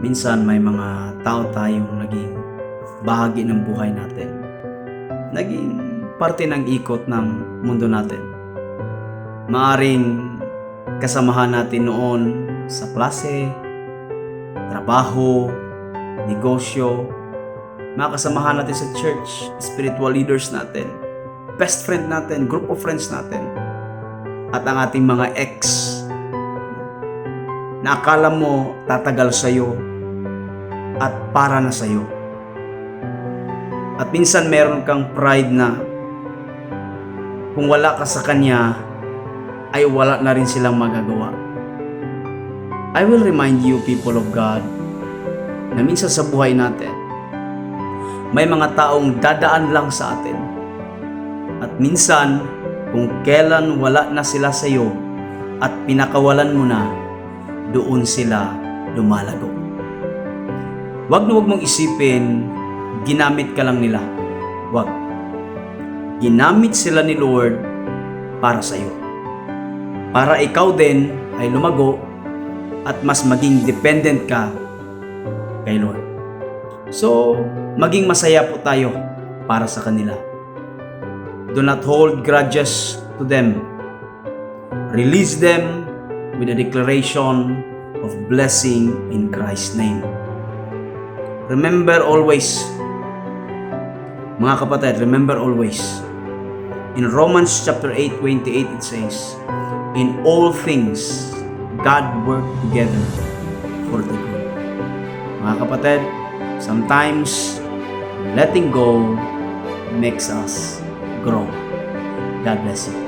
minsan may mga tao tayong naging bahagi ng buhay natin. Naging parte ng ikot ng mundo natin. Maaring kasamahan natin noon sa klase, trabaho, negosyo, mga natin sa church, spiritual leaders natin, best friend natin, group of friends natin, at ang ating mga ex na akala mo tatagal sa'yo at para na sa'yo. At minsan meron kang pride na kung wala ka sa kanya, ay wala na rin silang magagawa. I will remind you, people of God, na minsan sa buhay natin, may mga taong dadaan lang sa atin. At minsan, kung kailan wala na sila sa iyo at pinakawalan mo na, doon sila lumalago. Huwag na huwag mong isipin, ginamit ka lang nila. Huwag. Ginamit sila ni Lord para sa iyo. Para ikaw din ay lumago at mas maging dependent ka kay Lord. So, maging masaya po tayo para sa kanila. Do not hold grudges to them. Release them with a declaration of blessing in Christ's name. Remember always, mga kapatid, remember always, in Romans chapter 8, 28, it says, In all things, God worked together for the good. Mga kapatid, sometimes letting go makes us grow. God bless you.